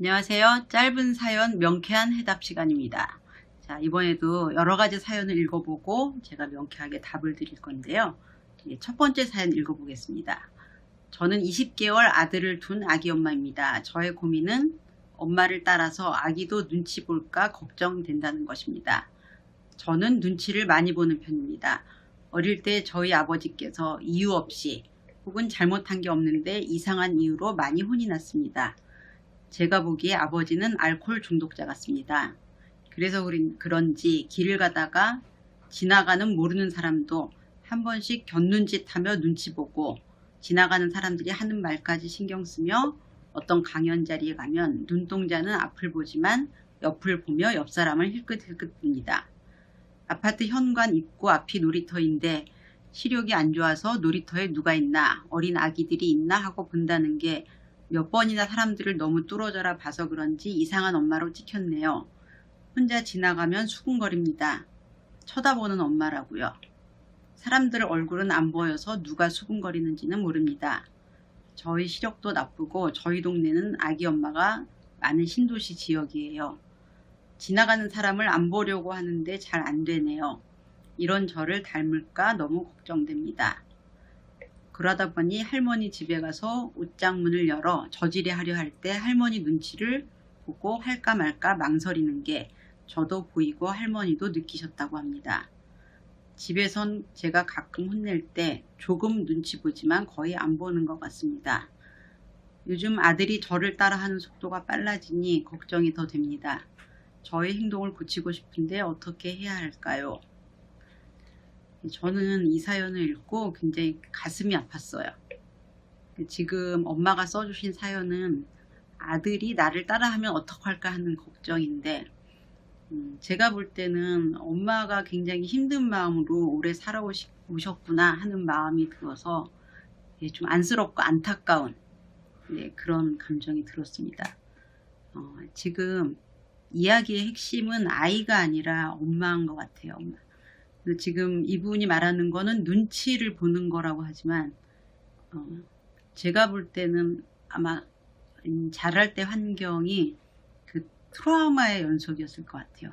안녕하세요. 짧은 사연 명쾌한 해답 시간입니다. 자, 이번에도 여러 가지 사연을 읽어보고 제가 명쾌하게 답을 드릴 건데요. 예, 첫 번째 사연 읽어보겠습니다. 저는 20개월 아들을 둔 아기 엄마입니다. 저의 고민은 엄마를 따라서 아기도 눈치 볼까 걱정된다는 것입니다. 저는 눈치를 많이 보는 편입니다. 어릴 때 저희 아버지께서 이유 없이 혹은 잘못한 게 없는데 이상한 이유로 많이 혼이 났습니다. 제가 보기에 아버지는 알코올 중독자 같습니다. 그래서 그런지 길을 가다가 지나가는 모르는 사람도 한 번씩 곁눈짓 하며 눈치 보고 지나가는 사람들이 하는 말까지 신경 쓰며 어떤 강연 자리에 가면 눈동자는 앞을 보지만 옆을 보며 옆 사람을 힐끗힐끗 봅니다. 아파트 현관 입구 앞이 놀이터인데 시력이 안 좋아서 놀이터에 누가 있나 어린 아기들이 있나 하고 본다는 게 몇 번이나 사람들을 너무 뚫어져라 봐서 그런지 이상한 엄마로 찍혔네요. 혼자 지나가면 수군거립니다. 쳐다보는 엄마라고요. 사람들 얼굴은 안 보여서 누가 수군거리는지는 모릅니다. 저희 시력도 나쁘고 저희 동네는 아기 엄마가 많은 신도시 지역이에요. 지나가는 사람을 안 보려고 하는데 잘 안 되네요. 이런 저를 닮을까 너무 걱정됩니다. 그러다 보니 할머니 집에 가서 옷장 문을 열어 저지레 하려 할 때 할머니 눈치를 보고 할까 말까 망설이는 게 저도 보이고 할머니도 느끼셨다고 합니다. 집에선 제가 가끔 혼낼 때 조금 눈치 보지만 거의 안 보는 것 같습니다. 요즘 아들이 저를 따라하는 속도가 빨라지니 걱정이 더 됩니다. 저의 행동을 고치고 싶은데 어떻게 해야 할까요? 저는 이 사연을 읽고 굉장히 가슴이 아팠어요. 지금 엄마가 써주신 사연은 아들이 나를 따라하면 어떡할까 하는 걱정인데, 음, 제가 볼 때는 엄마가 굉장히 힘든 마음으로 오래 살아오셨구나 하는 마음이 들어서 예, 좀 안쓰럽고 안타까운 네, 그런 감정이 들었습니다. 어, 지금 이야기의 핵심은 아이가 아니라 엄마인 것 같아요. 엄마. 근데 지금 이분이 말하는 거는 눈치를 보는 거라고 하지만 어, 제가 볼 때는 아마 음, 자랄 때 환경이 그 트라우마의 연속이었을 것 같아요.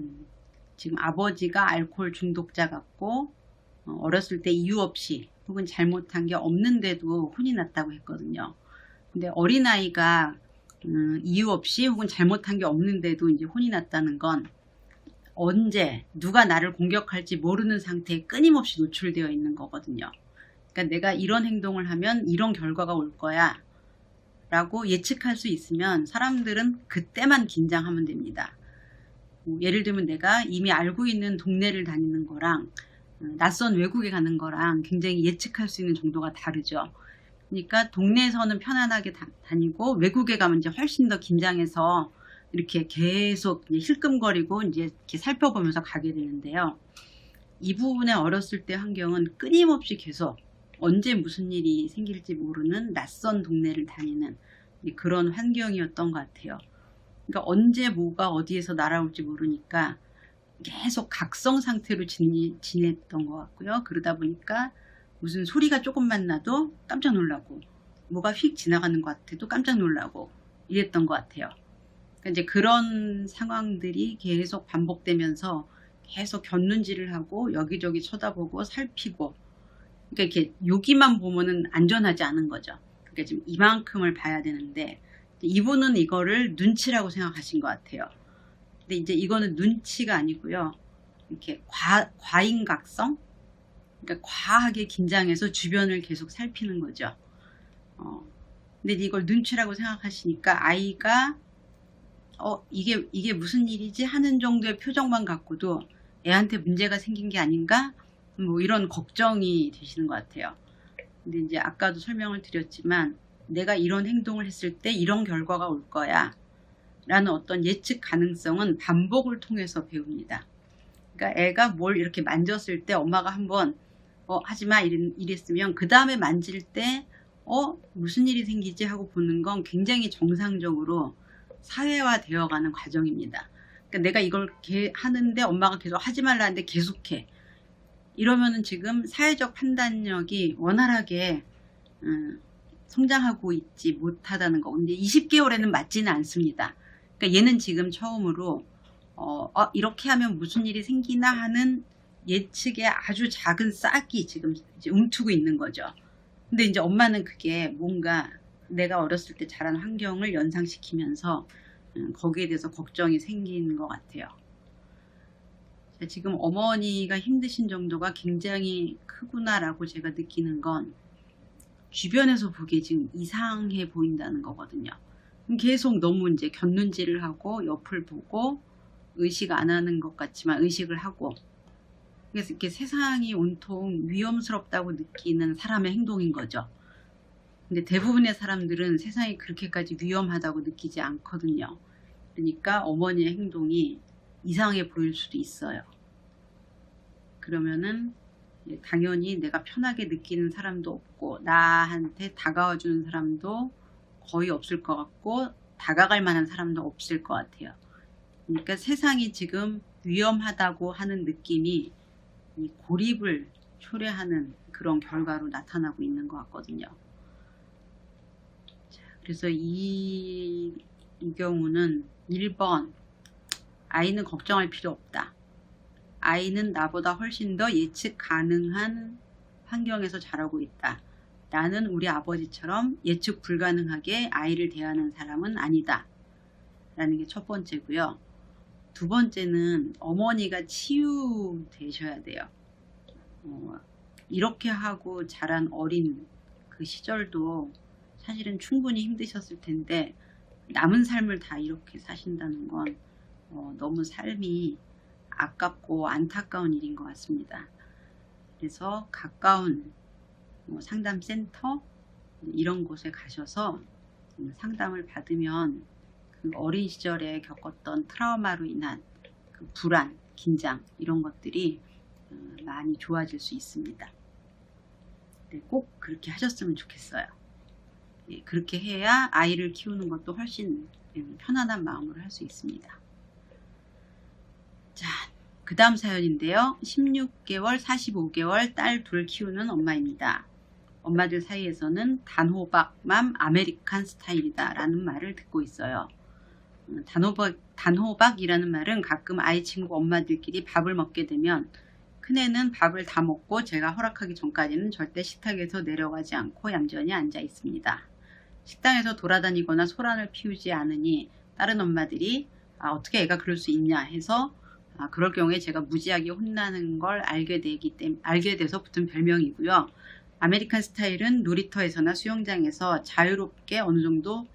음, 지금 아버지가 알코올 중독자 같고 어, 어렸을 때 이유 없이 혹은 잘못한 게 없는데도 혼이 났다고 했거든요. 근데 어린아이가 음, 이유 없이 혹은 잘못한 게 없는데도 이제 혼이 났다는 건 언제 누가 나를 공격할지 모르는 상태에 끊임없이 노출되어 있는 거거든요. 그러니까 내가 이런 행동을 하면 이런 결과가 올 거야 라고 예측할 수 있으면 사람들은 그때만 긴장하면 됩니다. 뭐 예를 들면 내가 이미 알고 있는 동네를 다니는 거랑 어, 낯선 외국에 가는 거랑 굉장히 예측할 수 있는 정도가 다르죠. 그러니까 동네에서는 편안하게 다, 다니고 외국에 가면 이제 훨씬 더 긴장해서 이렇게 계속 힐끔거리고 이제 이렇게 살펴보면서 가게 되는데요. 이 부분에 어렸을 때 환경은 끊임없이 계속 언제 무슨 일이 생길지 모르는 낯선 동네를 다니는 그런 환경이었던 것 같아요. 그러니까 언제 뭐가 어디에서 날아올지 모르니까 계속 각성 상태로 지냈던 것 같고요. 그러다 보니까 무슨 소리가 조금만 나도 깜짝 놀라고 뭐가 휙 지나가는 것 같아도 깜짝 놀라고 이랬던 것 같아요. 그러니까 이제 그런 상황들이 계속 반복되면서 계속 곁눈질을 하고 여기저기 쳐다보고 살피고 그러니까 이렇게 여기만 보면은 안전하지 않은 거죠. 그러니까 지금 이만큼을 봐야 되는데 이분은 이거를 눈치라고 생각하신 것 같아요. 근데 이제 이거는 눈치가 아니고요. 이렇게 과, 과잉각성? 그러니까 과하게 긴장해서 주변을 계속 살피는 거죠. 어, 근데 이걸 눈치라고 생각하시니까 아이가 어 이게 이게 무슨 일이지 하는 정도의 표정만 갖고도 애한테 문제가 생긴 게 아닌가 뭐 이런 걱정이 되시는 것 같아요. 근데 이제 아까도 설명을 드렸지만 내가 이런 행동을 했을 때 이런 결과가 올 거야 라는 어떤 예측 가능성은 반복을 통해서 배웁니다. 그러니까 애가 뭘 이렇게 만졌을 때 엄마가 한번 어 하지마 이랬으면 그 다음에 만질 때 어 무슨 일이 생기지 하고 보는 건 굉장히 정상적으로 사회화 되어 가는 과정입니다. 그러니까 내가 이걸 하는데 엄마가 계속 하지 말라는데 계속해. 이러면은 지금 사회적 판단력이 원활하게 음, 성장하고 있지 못하다는 거. 근데 20개월에는 맞지는 않습니다. 그러니까 얘는 지금 처음으로 어, 어, 이렇게 하면 무슨 일이 생기나 하는 예측의 아주 작은 싹이 지금 움트고 있는 거죠. 근데 이제 엄마는 그게 뭔가 내가 어렸을 때 자란 환경을 연상시키면서 음, 거기에 대해서 걱정이 생긴 것 같아요. 자, 지금 어머니가 힘드신 정도가 굉장히 크구나라고 제가 느끼는 건 주변에서 보기에 지금 이상해 보인다는 거거든요. 계속 너무 이제 곁눈질을 하고 옆을 보고 의식 안 하는 것 같지만 의식을 하고 그래서 이렇게 세상이 온통 위험스럽다고 느끼는 사람의 행동인 거죠. 근데 대부분의 사람들은 세상이 그렇게까지 위험하다고 느끼지 않거든요. 그러니까 어머니의 행동이 이상해 보일 수도 있어요. 그러면은 예, 당연히 내가 편하게 느끼는 사람도 없고 나한테 다가와 주는 사람도 거의 없을 것 같고 다가갈 만한 사람도 없을 것 같아요. 그러니까 세상이 지금 위험하다고 하는 느낌이 이 고립을 초래하는 그런 결과로 나타나고 있는 것 같거든요. 자, 그래서 이, 이 경우는 1번 아이는 걱정할 필요 없다. 아이는 나보다 훨씬 더 예측 가능한 환경에서 자라고 있다. 나는 우리 아버지처럼 예측 불가능하게 아이를 대하는 사람은 아니다. 라는 게 첫 번째고요. 두 번째는 어머니가 치유되셔야 돼요. 어, 이렇게 하고 자란 어린 그 시절도 사실은 충분히 힘드셨을 텐데 남은 삶을 다 이렇게 사신다는 건 어, 너무 삶이 아깝고 안타까운 일인 것 같습니다. 그래서 가까운 뭐 상담센터 이런 곳에 가셔서 상담을 받으면 그 어린 시절에 겪었던 트라우마로 인한 그 불안, 긴장 이런 것들이 어, 많이 좋아질 수 있습니다. 네, 꼭 그렇게 하셨으면 좋겠어요. 예, 그렇게 해야 아이를 키우는 것도 훨씬 예, 편안한 마음으로 할 수 있습니다. 자, 그 다음 사연인데요. 16개월, 45개월 딸 둘 키우는 엄마입니다. 엄마들 사이에서는 단호박맘 아메리칸 스타일이다 라는 말을 듣고 있어요. 음, 단호박, 단호박이라는 말은 가끔 아이 친구 엄마들끼리 밥을 먹게 되면 큰애는 밥을 다 먹고 제가 허락하기 전까지는 절대 식탁에서 내려가지 않고 얌전히 앉아 있습니다. 식당에서 돌아다니거나 소란을 피우지 않으니 다른 엄마들이 아, 어떻게 애가 그럴 수 있냐 해서 아, 그럴 경우에 제가 무지하게 혼나는 걸 알게 되기 때문에 알게 돼서 붙은 별명이고요. 아메리칸 스타일은 놀이터에서나 수영장에서 자유롭게 어느 정도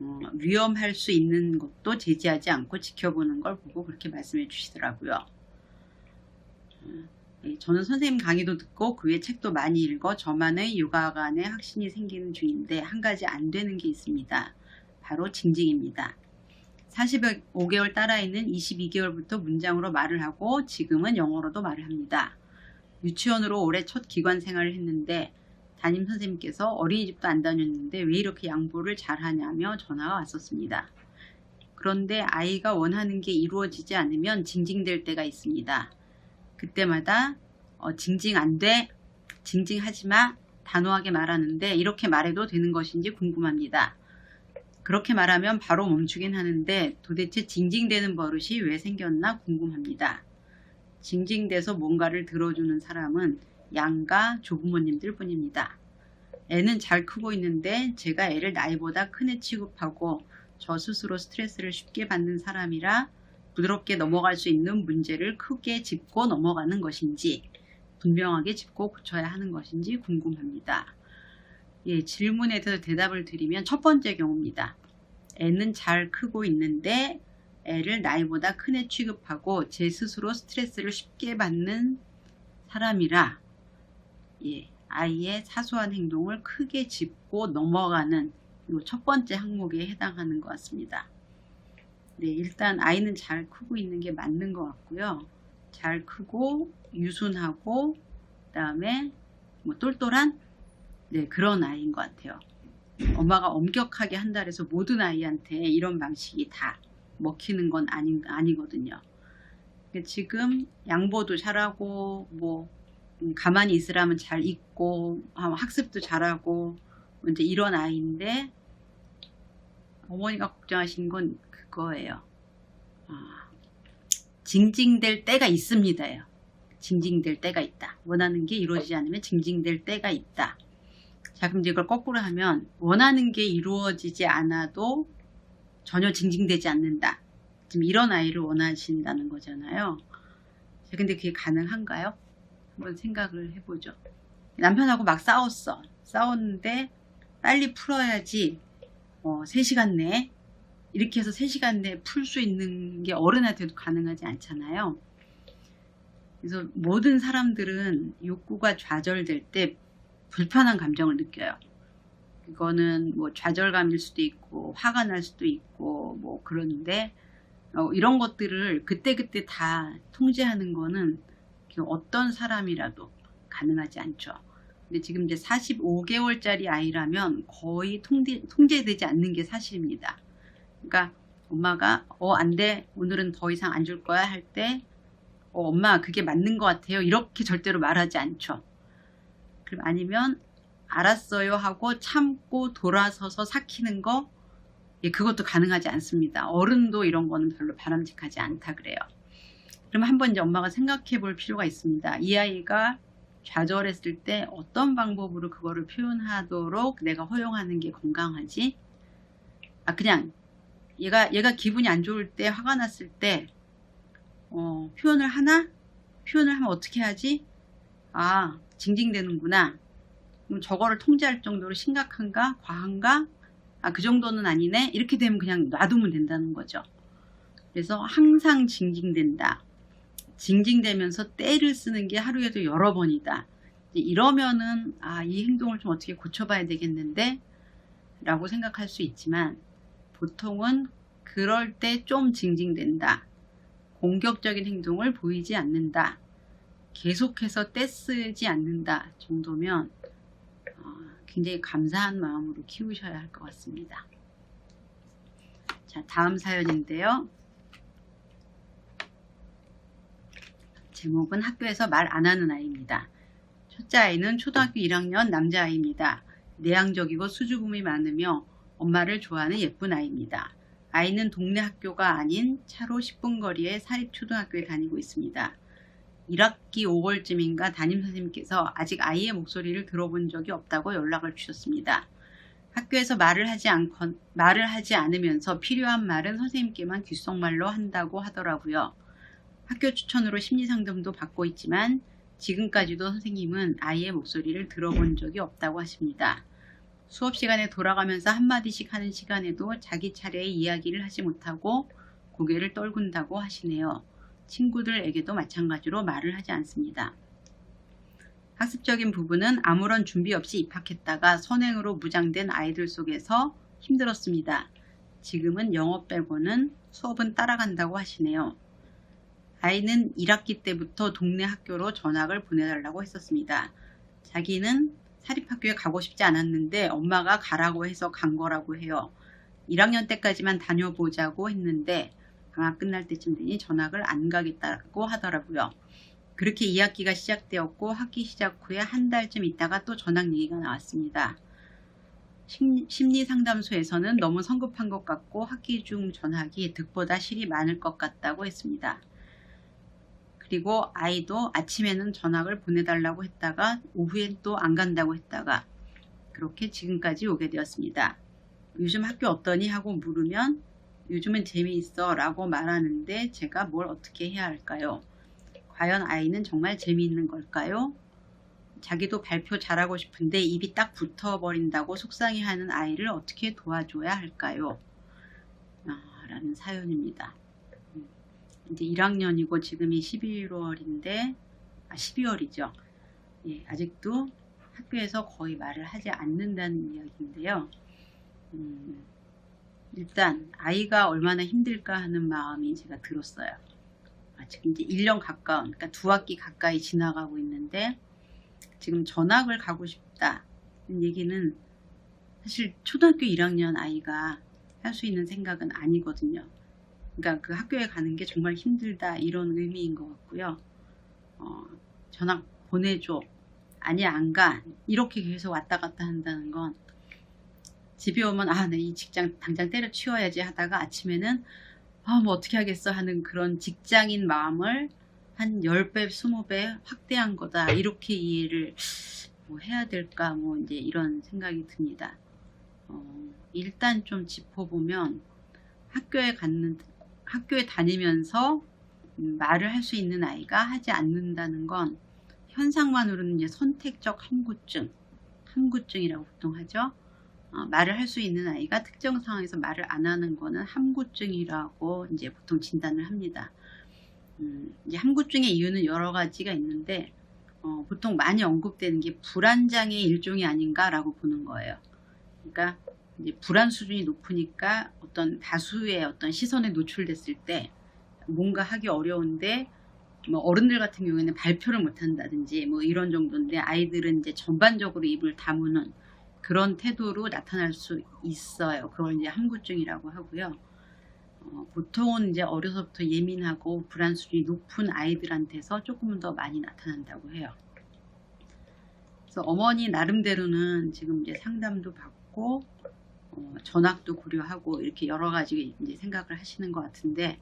어, 위험할 수 있는 것도 제지하지 않고 지켜보는 걸 보고 그렇게 말씀해 주시더라고요. 음, 예, 저는 선생님 강의도 듣고 그외 책도 많이 읽어 저만의 육아관에 확신이 생기는 중인데 한 가지 안 되는 게 있습니다. 바로 징징입니다. 45개월 딸아이는 22개월부터 문장으로 말을 하고 지금은 영어로도 말을 합니다. 유치원으로 올해 첫 기관 생활을 했는데 담임 선생님께서 어린이집도 안 다녔는데 왜 이렇게 양보를 잘하냐며 전화가 왔었습니다. 그런데 아이가 원하는 게 이루어지지 않으면 징징댈 때가 있습니다. 그때마다 어, 징징 안 돼, 징징하지 마 단호하게 말하는데 이렇게 말해도 되는 것인지 궁금합니다. 그렇게 말하면 바로 멈추긴 하는데 도대체 징징대는 버릇이 왜 생겼나 궁금합니다. 징징대서 뭔가를 들어주는 사람은 양가 조부모님들 뿐입니다. 애는 잘 크고 있는데 제가 애를 나이보다 큰 애 취급하고 저 스스로 스트레스를 쉽게 받는 사람이라 부드럽게 넘어갈 수 있는 문제를 크게 짚고 넘어가는 것인지 분명하게 짚고 고쳐야 하는 것인지 궁금합니다. 예, 질문에 대해서 대답을 드리면 첫 번째 경우입니다. 애는 잘 크고 있는데 애를 나이보다 큰 애 취급하고 제 스스로 스트레스를 쉽게 받는 사람이라 예, 아이의 사소한 행동을 크게 짚고 넘어가는 첫 번째 항목에 해당하는 것 같습니다. 네, 일단 아이는 잘 크고 있는 게 맞는 것 같고요. 잘 크고 유순하고 그다음에 뭐 똘똘한 네, 그런 아이인 것 같아요. 엄마가 엄격하게 한다 해서 모든 아이한테 이런 방식이 다 먹히는 건 아니, 아니거든요. 지금 양보도 잘하고 뭐 음, 가만히 있으라면 잘 있고 아, 학습도 잘하고 이제 이런 아이인데 어머니가 걱정하신 건그 거예요. 아, 징징될 때가 있습니다요. 징징될 때가 있다. 원하는 게 이루어지지 않으면 징징될 때가 있다. 자, 그럼 이걸 거꾸로 하면 원하는 게 이루어지지 않아도 전혀 징징대지 않는다. 지금 이런 아이를 원하신다는 거잖아요. 자, 근데 그게 가능한가요? 한번 생각을 해보죠. 남편하고 막 싸웠어. 싸웠는데 빨리 풀어야지 어, 3시간 내에 이렇게 해서 3시간 내에 풀 수 있는 게 어른한테도 가능하지 않잖아요. 그래서 모든 사람들은 욕구가 좌절될 때 불편한 감정을 느껴요. 그거는 뭐 좌절감일 수도 있고 화가 날 수도 있고 뭐 그런데 어, 이런 것들을 그때그때 다 통제하는 거는 어떤 사람이라도 가능하지 않죠. 근데 지금 이제 45개월짜리 아이라면 거의 통제, 통제되지 않는 게 사실입니다. 그러니까 엄마가 어 안 돼 오늘은 더 이상 안 줄 거야 할 때 어, 엄마 그게 맞는 것 같아요 이렇게 절대로 말하지 않죠. 그럼 아니면 알았어요 하고 참고 돌아서서 삭히는 거 예, 그것도 가능하지 않습니다. 어른도 이런 거는 별로 바람직하지 않다 그래요. 그럼 한번 이제 엄마가 생각해 볼 필요가 있습니다. 이 아이가 좌절했을 때 어떤 방법으로 그거를 표현하도록 내가 허용하는 게 건강하지? 아 그냥 얘가 얘가 기분이 안 좋을 때 화가 났을 때 어, 표현을 하나? 표현을 하면 어떻게 하지? 아 징징대는구나. 그럼 저거를 통제할 정도로 심각한가? 과한가? 아, 그 정도는 아니네? 이렇게 되면 그냥 놔두면 된다는 거죠. 그래서 항상 징징댄다. 징징대면서 때를 쓰는 게 하루에도 여러 번이다. 이러면은, 아, 이 행동을 좀 어떻게 고쳐봐야 되겠는데? 라고 생각할 수 있지만, 보통은 그럴 때 좀 징징댄다. 공격적인 행동을 보이지 않는다. 계속해서 떼쓰지 않는다 정도면 어, 굉장히 감사한 마음으로 키우셔야 할 것 같습니다. 자, 다음 사연인데요. 제목은 학교에서 말 안 하는 아이입니다. 첫째 아이는 초등학교 1학년 남자아이입니다. 내향적이고 수줍음이 많으며 엄마를 좋아하는 예쁜 아이입니다. 아이는 동네 학교가 아닌 차로 10분 거리의 사립초등학교에 다니고 있습니다. 1학기 5월쯤인가 담임선생님께서 아직 아이의 목소리를 들어본 적이 없다고 연락을 주셨습니다. 학교에서 말을 하지 않건, 말을 하지 않으면서 필요한 말은 선생님께만 귓속말로 한다고 하더라고요. 학교 추천으로 심리상담도 받고 있지만 지금까지도 선생님은 아이의 목소리를 들어본 적이 없다고 하십니다. 수업 시간에 돌아가면서 한마디씩 하는 시간에도 자기 차례의 이야기를 하지 못하고 고개를 떨군다고 하시네요. 친구들에게도 마찬가지로 말을 하지 않습니다. 학습적인 부분은 아무런 준비 없이 입학했다가 선행으로 무장된 아이들 속에서 힘들었습니다. 지금은 영어 빼고는 수업은 따라간다고 하시네요. 아이는 1학기 때부터 동네 학교로 전학을 보내달라고 했었습니다. 자기는 사립학교에 가고 싶지 않았는데 엄마가 가라고 해서 간 거라고 해요. 1학년 때까지만 다녀보자고 했는데 방학 끝날 때쯤 되니 전학을 안 가겠다고 하더라고요. 그렇게 2학기가 시작되었고 학기 시작 후에 한 달쯤 있다가 또 전학 얘기가 나왔습니다. 심리 상담소에서는 너무 성급한 것 같고 학기 중 전학이 득보다 실이 많을 것 같다고 했습니다. 그리고 아이도 아침에는 전학을 보내달라고 했다가 오후엔 또 안 간다고 했다가 그렇게 지금까지 오게 되었습니다. 요즘 학교 어떠니 하고 물으면 요즘은 재미있어 라고 말하는데 제가 뭘 어떻게 해야 할까요? 과연 아이는 정말 재미있는 걸까요? 자기도 발표 잘하고 싶은데 입이 딱 붙어버린다고 속상해하는 아이를 어떻게 도와줘야 할까요? 아, 라는 사연입니다. 음, 이제 1학년이고 지금이 11월인데 아 12월이죠. 예, 아직도 학교에서 거의 말을 하지 않는다는 이야기인데요. 음, 일단 아이가 얼마나 힘들까 하는 마음이 제가 들었어요. 아, 지금 이제 1년 가까운, 그러니까 두 학기 가까이 지나가고 있는데 지금 전학을 가고 싶다는 얘기는 사실 초등학교 1학년 아이가 할 수 있는 생각은 아니거든요. 그러니까 그 학교에 가는 게 정말 힘들다 이런 의미인 것 같고요. 어, 전학 보내줘. 아니 안 가. 이렇게 계속 왔다 갔다 한다는 건 집에 오면 아, 내이 직장 당장 때려치워야지 하다가 아침에는 아, 뭐 어떻게 하겠어 하는 그런 직장인 마음을 한 10배, 20배 확대한 거다. 이렇게 이해를 뭐 해야 될까 뭐 이제 이런 생각이 듭니다. 어, 일단 좀 짚어보면 학교에 갔는 학교에 다니면서 음, 말을 할 수 있는 아이가 하지 않는다는 건 현상만으로는 이제 선택적 함구증, 함구증이라고 보통 하죠. 어, 말을 할 수 있는 아이가 특정 상황에서 말을 안 하는 거는 함구증이라고 이제 보통 진단을 합니다. 음, 이제 함구증의 이유는 여러 가지가 있는데 어, 보통 많이 언급되는 게 불안장애 일종이 아닌가라고 보는 거예요. 그러니까 이제 불안 수준이 높으니까 어떤 다수의 어떤 시선에 노출됐을 때 뭔가 하기 어려운데 뭐 어른들 같은 경우에는 발표를 못 한다든지 뭐 이런 정도인데 아이들은 이제 전반적으로 입을 다무는 그런 태도로 나타날 수 있어요. 그걸 이제 함구증이라고 하고요. 어, 보통은 이제 어려서부터 예민하고 불안 수준이 높은 아이들한테서 조금 더 많이 나타난다고 해요. 그래서 어머니 나름대로는 지금 이제 상담도 받고 어, 전학도 고려하고 이렇게 여러 가지 이제 생각을 하시는 것 같은데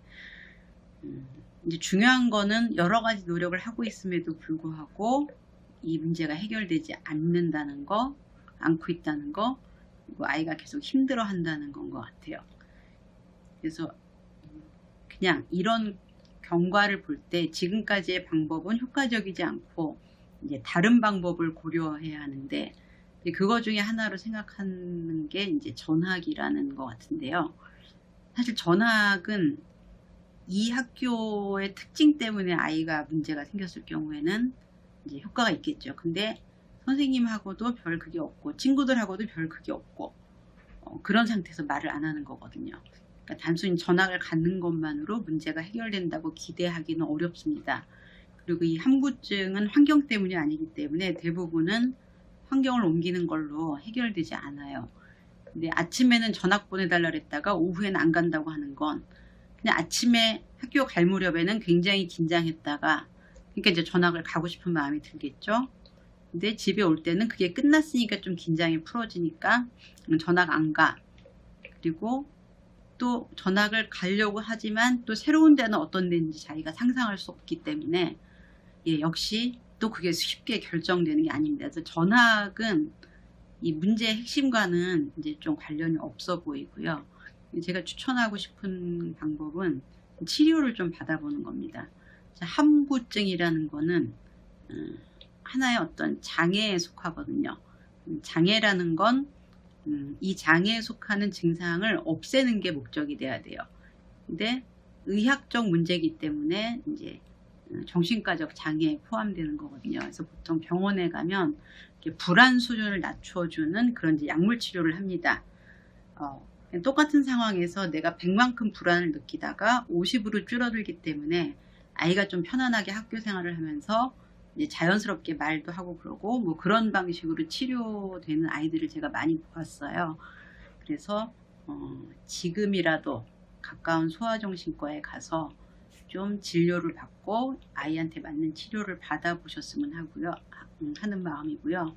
음, 이제 중요한 거는 여러 가지 노력을 하고 있음에도 불구하고 이 문제가 해결되지 않는다는 거, 않고 있다는 거, 그리고 아이가 계속 힘들어 한다는 건 것 같아요. 그래서 그냥 이런 경과를 볼 때 지금까지의 방법은 효과적이지 않고 이제 다른 방법을 고려해야 하는데 그거 중에 하나로 생각하는 게 이제 전학이라는 것 같은데요. 사실 전학은 이 학교의 특징 때문에 아이가 문제가 생겼을 경우에는 이제 효과가 있겠죠. 근데 선생님하고도 별 그게 없고 친구들하고도 별 그게 없고 어, 그런 상태에서 말을 안 하는 거거든요. 그러니까 단순히 전학을 갖는 것만으로 문제가 해결된다고 기대하기는 어렵습니다. 그리고 이 함구증은 환경 때문이 아니기 때문에 대부분은 환경을 옮기는 걸로 해결되지 않아요. 근데 아침에는 전학 보내달라 그랬다가 오후에는 안 간다고 하는 건 그냥 아침에 학교 갈 무렵에는 굉장히 긴장했다가 그러니까 이제 전학을 가고 싶은 마음이 들겠죠. 근데 집에 올 때는 그게 끝났으니까 좀 긴장이 풀어지니까 전학 안 가. 그리고 또 전학을 가려고 하지만 또 새로운 데는 어떤 데인지 자기가 상상할 수 없기 때문에 예, 역시 또 그게 쉽게 결정되는 게 아닙니다. 그래서 전학은 이 문제의 핵심과는 이제 좀 관련이 없어 보이고요. 제가 추천하고 싶은 방법은 치료를 좀 받아보는 겁니다. 함구증이라는 거는 음, 하나의 어떤 장애에 속하거든요. 음, 장애라는 건이 음, 장애에 속하는 증상을 없애는 게 목적이 돼야 돼요. 근데 의학적 문제이기 때문에 이제 정신과적 장애에 포함되는 거거든요. 그래서 보통 병원에 가면 불안 수준을 낮춰주는 그런 이제 약물 치료를 합니다. 어, 똑같은 상황에서 내가 100만큼 불안을 느끼다가 50으로 줄어들기 때문에 아이가 좀 편안하게 학교 생활을 하면서 이제 자연스럽게 말도 하고 그러고 뭐 그런 방식으로 치료되는 아이들을 제가 많이 보았어요. 그래서 어, 지금이라도 가까운 소아정신과에 가서 좀 진료를 받고 아이한테 맞는 치료를 받아보셨으면 하고요. 음, 하는 마음이고요.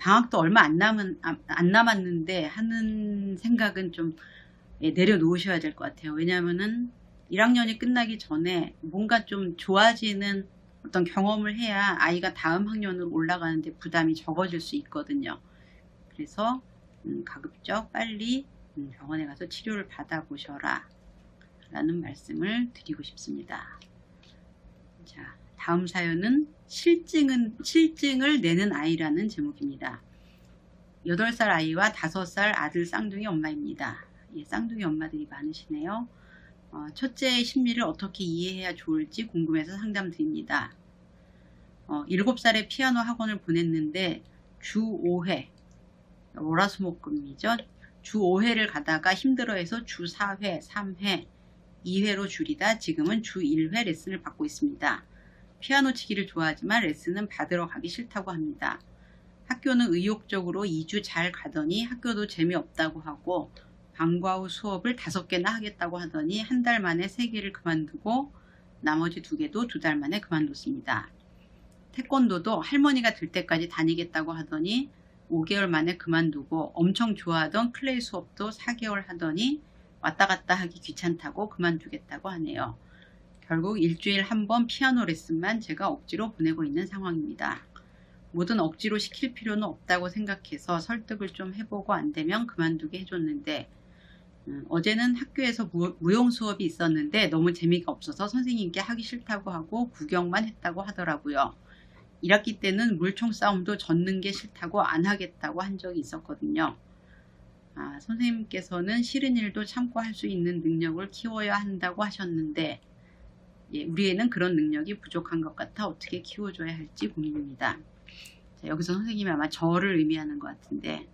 방학도 얼마 안, 남은, 안 남았는데 하는 생각은 좀 예, 내려놓으셔야 될 것 같아요. 왜냐하면은 1학년이 끝나기 전에 뭔가 좀 좋아지는 어떤 경험을 해야 아이가 다음 학년으로 올라가는데 부담이 적어질 수 있거든요. 그래서 음, 가급적 빨리 음, 병원에 가서 치료를 받아보셔라 라는 말씀을 드리고 싶습니다. 자, 다음 사연은 실증은, 실증을 내는 아이라는 제목입니다. 8살 아이와 5살 아들 쌍둥이 엄마입니다. 예, 쌍둥이 엄마들이 많으시네요. 어, 첫째의 심리를 어떻게 이해해야 좋을지 궁금해서 상담드립니다. 어, 7살에 피아노 학원을 보냈는데 주 5회, 월화수목금이죠. 주 5회를 가다가 힘들어해서 주 4회, 3회, 2회로 줄이다 지금은 주 1회 레슨을 받고 있습니다. 피아노 치기를 좋아하지만 레슨은 받으러 가기 싫다고 합니다. 학교는 의욕적으로 2주 잘 가더니 학교도 재미없다고 하고 방과 후 수업을 5개나 하겠다고 하더니 한 달 만에 3개를 그만두고 나머지 2개도 두 달 만에 그만뒀습니다. 태권도도 할머니가 될 때까지 다니겠다고 하더니 5개월 만에 그만두고 엄청 좋아하던 클레이 수업도 4개월 하더니 왔다 갔다 하기 귀찮다고 그만두겠다고 하네요. 결국 일주일 한 번 피아노 레슨만 제가 억지로 보내고 있는 상황입니다. 뭐든 억지로 시킬 필요는 없다고 생각해서 설득을 좀 해보고 안 되면 그만두게 해줬는데 음, 어제는 학교에서 무, 무용 수업이 있었는데 너무 재미가 없어서 선생님께 하기 싫다고 하고 구경만 했다고 하더라고요. 1학기 때는 물총 싸움도 젖는 게 싫다고 안 하겠다고 한 적이 있었거든요. 아, 선생님께서는 싫은 일도 참고 할 수 있는 능력을 키워야 한다고 하셨는데 예, 우리 애는 그런 능력이 부족한 것 같아 어떻게 키워줘야 할지 고민입니다. 자, 여기서 선생님이 아마 저를 의미하는 것 같은데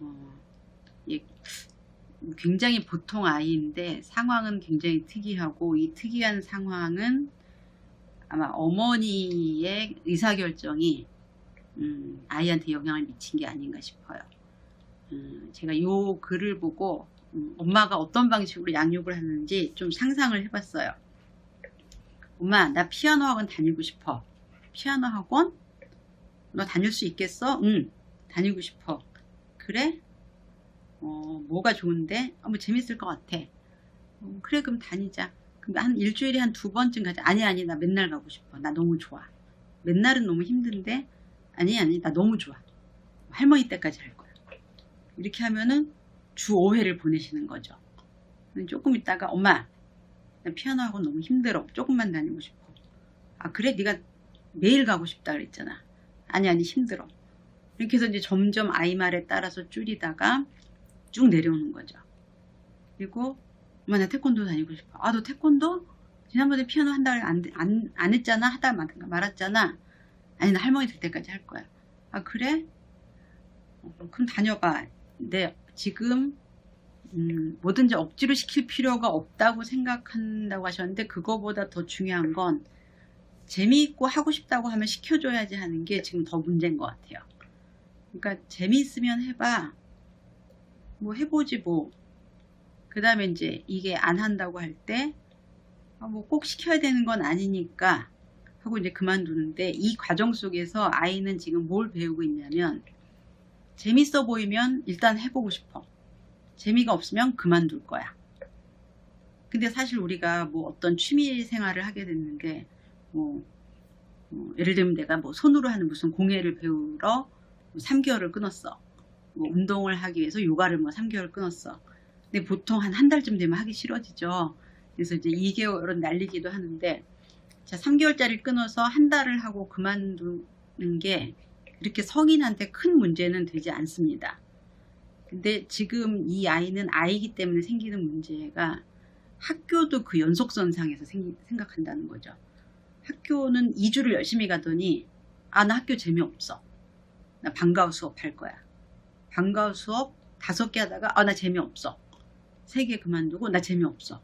어, 예, 굉장히 보통 아이인데 상황은 굉장히 특이하고 이 특이한 상황은 아마 어머니의 의사결정이 음, 아이한테 영향을 미친 게 아닌가 싶어요. 음, 제가 이 글을 보고 음, 엄마가 어떤 방식으로 양육을 하는지 좀 상상을 해봤어요. 엄마 나 피아노 학원 다니고 싶어. 피아노 학원? 너 다닐 수 있겠어? 응 다니고 싶어. 그래? 어, 뭐가 좋은데? 어, 뭐 재밌을 것 같아. 어, 그래 그럼 다니자. 그럼 한 일주일에 한 두 번쯤 가자. 아니 아니 나 맨날 가고 싶어. 나 너무 좋아. 맨날은 너무 힘든데 아니 아니 나 너무 좋아. 할머니 때까지 할 거야. 이렇게 하면은 주 5회를 보내시는 거죠. 조금 있다가 엄마 나 피아노 하고 너무 힘들어. 조금만 다니고 싶어. 아 그래 네가 매일 가고 싶다 그랬잖아. 아니 아니 힘들어. 이렇게 해서 이제 점점 아이 말에 따라서 줄이다가 쭉 내려오는 거죠. 그리고 엄마 나 태권도 다니고 싶어. 아 너 태권도? 지난번에 피아노 한 달 안 안, 안 했잖아. 하다 말았잖아. 아니 나 할머니 될 때까지 할 거야. 아 그래? 어, 그럼 다녀봐. 근데 지금 음, 뭐든지 억지로 시킬 필요가 없다고 생각한다고 하셨는데 그거보다 더 중요한 건 재미있고 하고 싶다고 하면 시켜줘야지 하는 게 지금 더 문제인 것 같아요. 그러니까 재미있으면 해봐. 뭐 해보지 뭐. 그 다음에 이제 이게 안 한다고 할 때, 아, 뭐꼭 시켜야 되는 건 아니니까 하고 이제 그만두는데 이 과정 속에서 아이는 지금 뭘 배우고 있냐면 재밌어 보이면 일단 해보고 싶어. 재미가 없으면 그만둘 거야. 근데 사실 우리가 뭐 어떤 취미 생활을 하게 됐는데 뭐, 뭐 예를 들면 내가 뭐 손으로 하는 무슨 공예를 배우러 3개월을 끊었어. 뭐 운동을 하기 위해서 요가를 뭐 3개월 끊었어. 근데 보통 한 한 달쯤 되면 하기 싫어지죠. 그래서 이제 2개월은 날리기도 하는데 자 3개월짜리 끊어서 한 달을 하고 그만두는 게 이렇게 성인한테 큰 문제는 되지 않습니다. 근데 지금 이 아이는 아이기 때문에 생기는 문제가 학교도 그 연속선상에서 생기, 생각한다는 거죠. 학교는 2주를 열심히 가더니 아 나 학교 재미없어. 나 방과후 수업 할 거야. 방과후 수업 다섯 개 하다가 아 나 재미없어. 세 개 그만두고 나 재미없어.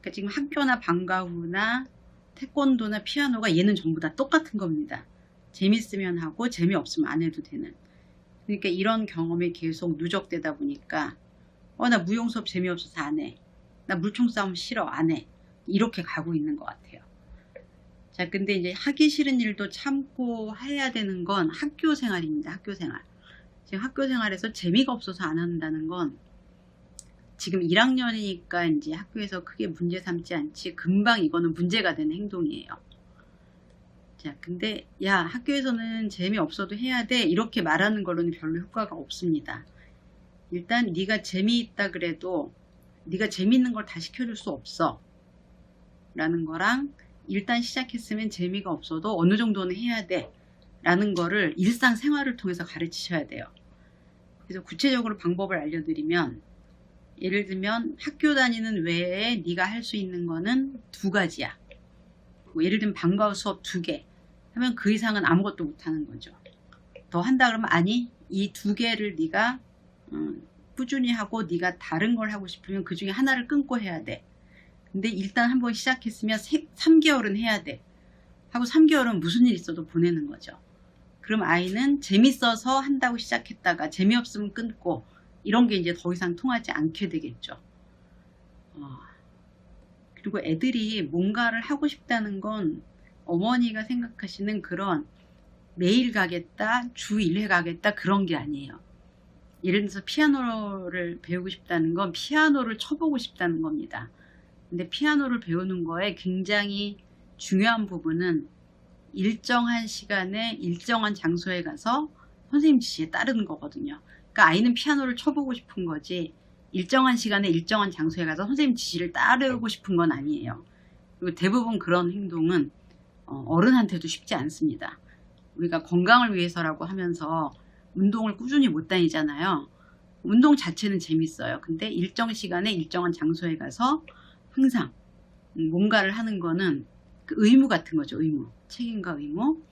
그러니까 지금 학교나 방과후나 태권도나 피아노가 얘는 전부 다 똑같은 겁니다. 재밌으면 하고 재미없으면 안 해도 되는. 그러니까 이런 경험이 계속 누적되다 보니까 어 나 무용 수업 재미없어서 안 해. 나 물총 싸움 싫어 안 해. 이렇게 가고 있는 것 같아요. 자 근데 이제 하기 싫은 일도 참고 해야 되는 건 학교 생활입니다. 학교 생활. 지금 학교 생활에서 재미가 없어서 안 한다는 건 지금 1학년이니까 이제 학교에서 크게 문제 삼지 않지 금방 이거는 문제가 되는 행동이에요. 자, 근데 야 학교에서는 재미없어도 해야 돼 이렇게 말하는 걸로는 별로 효과가 없습니다. 일단 네가 재미있다 그래도 네가 재미있는 걸 다 시켜줄 수 없어 라는 거랑 일단 시작했으면 재미가 없어도 어느 정도는 해야 돼 라는 거를 일상생활을 통해서 가르치셔야 돼요. 그래서 구체적으로 방법을 알려드리면 예를 들면 학교 다니는 외에 네가 할 수 있는 거는 두 가지야. 뭐 예를 들면 방과후 수업 두 개 하면 그 이상은 아무것도 못하는 거죠. 더 한다 그러면 아니 이 두 개를 네가 음, 꾸준히 하고 네가 다른 걸 하고 싶으면 그 중에 하나를 끊고 해야 돼. 근데 일단 한번 시작했으면 3개월은 해야 돼. 하고 3개월은 무슨 일 있어도 보내는 거죠. 그럼 아이는 재밌어서 한다고 시작했다가 재미없으면 끊고 이런 게 이제 더 이상 통하지 않게 되겠죠. 어, 그리고 애들이 뭔가를 하고 싶다는 건 어머니가 생각하시는 그런 매일 가겠다, 주 1회 가겠다 그런 게 아니에요. 예를 들어서 피아노를 배우고 싶다는 건 피아노를 쳐보고 싶다는 겁니다. 근데 피아노를 배우는 거에 굉장히 중요한 부분은 일정한 시간에 일정한 장소에 가서 선생님 지시에 따르는 거거든요. 그러니까 아이는 피아노를 쳐보고 싶은 거지 일정한 시간에 일정한 장소에 가서 선생님 지시를 따르고 싶은 건 아니에요. 그리고 대부분 그런 행동은 어, 어른한테도 쉽지 않습니다. 우리가 건강을 위해서라고 하면서 운동을 꾸준히 못 다니잖아요. 운동 자체는 재밌어요. 근데 일정 시간에 일정한 장소에 가서 항상 뭔가를 하는 거는 그 의무 같은 거죠. 의무. 책임과 의무.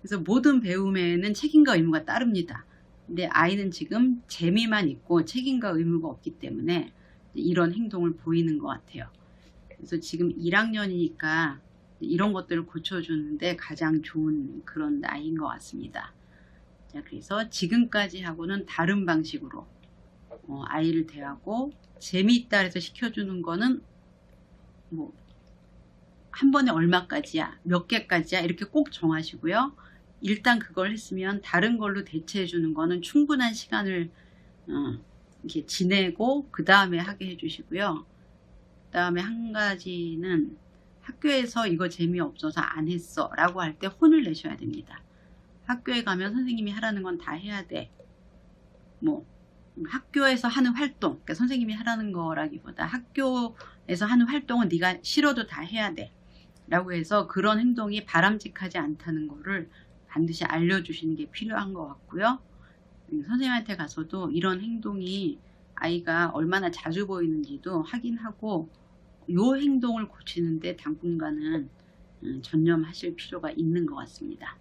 그래서 모든 배움에는 책임과 의무가 따릅니다. 근데 아이는 지금 재미만 있고 책임과 의무가 없기 때문에 이런 행동을 보이는 것 같아요. 그래서 지금 1학년이니까 이런 것들을 고쳐주는데 가장 좋은 그런 나이인 것 같습니다. 자, 그래서 지금까지 하고는 다른 방식으로 어, 아이를 대하고 재미있다 해서 시켜주는 거는 뭐 한 번에 얼마까지야, 몇 개까지야 이렇게 꼭 정하시고요. 일단 그걸 했으면 다른 걸로 대체해 주는 거는 충분한 시간을 어, 이렇게 지내고 그 다음에 하게 해주시고요. 그 다음에 한 가지는 학교에서 이거 재미없어서 안 했어 라고 할 때 혼을 내셔야 됩니다. 학교에 가면 선생님이 하라는 건 다 해야 돼. 뭐 학교에서 하는 활동, 그러니까 선생님이 하라는 거라기보다 학교에서 하는 활동은 네가 싫어도 다 해야 돼. 라고 해서 그런 행동이 바람직하지 않다는 거를 반드시 알려주시는 게 필요한 것 같고요. 음, 선생님한테 가서도 이런 행동이 아이가 얼마나 자주 보이는지도 확인하고 요 행동을 고치는데 당분간은 음, 전념하실 필요가 있는 것 같습니다.